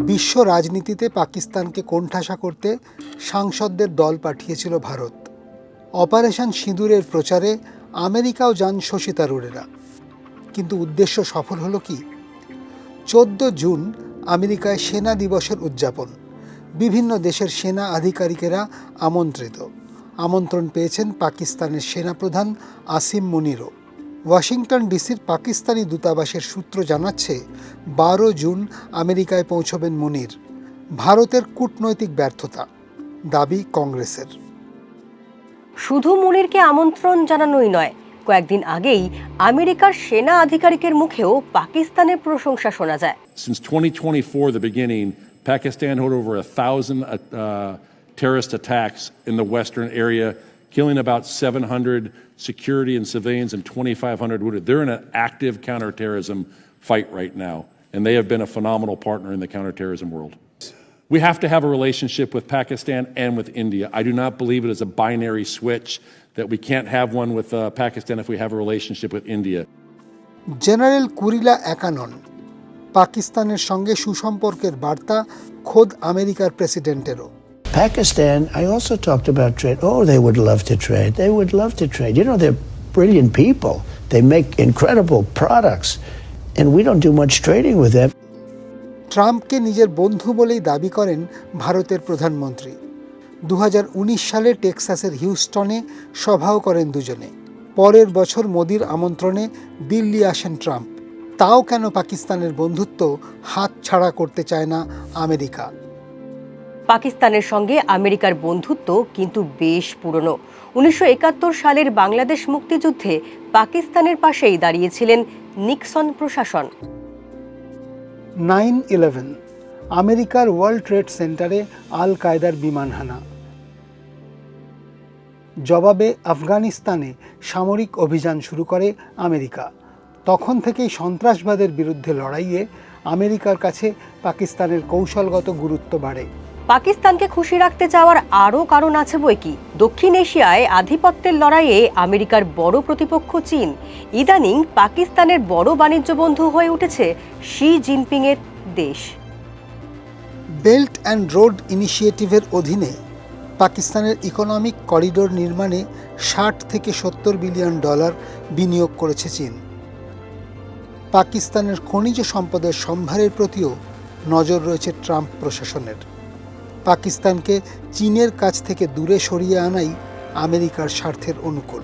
বিশ্ব রাজনীতিতে পাকিস্তানকে কোণঠাসা করতে সাংসদদের দল পাঠিয়েছিল ভারত। অপারেশন সিঁদুরের প্রচারে আমেরিকাও যান শশী থারুরেরা কিন্তু উদ্দেশ্য সফল হলো কি? চোদ্দ জুন আমেরিকায় সেনা দিবসের উদযাপন। বিভিন্ন দেশের সেনা আধিকারিকেরা আমন্ত্রিত। আমন্ত্রণ পেয়েছেন পাকিস্তানের সেনাপ্রধান আসিম মুনিরও। ওয়াশিংটন ডিসির পাকিস্তানি দূতাবাসের সূত্র জানাচ্ছে বারো জুন আমেরিকায় পৌঁছবেন মুনির। ভারতের কূটনৈতিক ব্যর্থতা দাবি কংগ্রেসের। শুধু মুনিরকে আমন্ত্রণ জানানোই নয় কয়েকদিন আগেই আমেরিকার সেনা আধিকারিকের মুখেও পাকিস্তানের প্রশংসা শোনা যায়। Since 2024, the beginning, Pakistan had over a thousand uh, terrorist attacks in the western area, killing about 700 security and civilians and 2,500 wounded. They're in an active counterterrorism fight right now, and they have been a phenomenal partner in the counterterrorism world. We have to have a relationship with Pakistan and with India. I do not believe it is a binary switch that we can't have one with uh, Pakistan if we have a relationship with India. General কুরিলা একা নন পাকিস্তানের সঙ্গে সুসম্পর্কের বার্তা খোদ আমেরিকার প্রেসিডেন্টেরও Pakistan, I also talked about trade. Oh, they would love to trade. They would love to trade. You know, they're brilliant people. They make incredible products, and we don't do much trading with them. ট্রাম্পকে নিজের বন্ধু বলেই দাবি করেন ভারতের প্রধানমন্ত্রী দু হাজার উনিশ সালে টেক্সাসের হিউস্টনে সভাও করেন দুজনে পরের বছর মোদির আমন্ত্রণে দিল্লি আসেন ট্রাম্প তাও কেন পাকিস্তানের বন্ধুত্ব হাত ছাড়া করতে চায় না আমেরিকা পাকিস্তানের সঙ্গে আমেরিকার বন্ধুত্ব কিন্তু বেশ পুরনো। উনিশশো একাত্তর সালের বাংলাদেশ মুক্তিযুদ্ধে পাকিস্তানের পাশেই দাঁড়িয়েছিলেন নিক্সন প্রশাসন। নাইন ইলেভেন, আমেরিকার ওয়ার্ল্ড ট্রেড সেন্টারে আল কায়দার বিমান হানা। জবাবে আফগানিস্তানে সামরিক অভিযান শুরু করে আমেরিকা। তখন থেকেই সন্ত্রাসবাদের বিরুদ্ধে লড়াইয়ে আমেরিকার কাছে পাকিস্তানের কৌশলগত গুরুত্ব বাড়ে। পাকিস্তানকে খুশি রাখতে চাওয়ার আরও কারণ আছে বই কি? দক্ষিণ এশিয়ায় আধিপত্যের লড়াইয়ে আমেরিকার বড় প্রতিপক্ষ চীন। ইদানিং পাকিস্তানের বড় বাণিজ্য বন্ধু হয়ে উঠেছে শি জিনপিংয়ের দেশ। বেল্ট অ্যান্ড রোড ইনিশিয়েটিভের অধীনে পাকিস্তানের ইকোনমিক করিডোর নির্মাণে ষাট থেকে সত্তর বিলিয়ন ডলার বিনিয়োগ করেছে চীন। পাকিস্তানের খনিজ সম্পদের সম্ভারের প্রতিও নজর রয়েছে ট্রাম্প প্রশাসনের। পাকিস্তানকে চীনের কাছ থেকে দূরে সরিয়ে আনাই আমেরিকার স্বার্থের অনুকূল।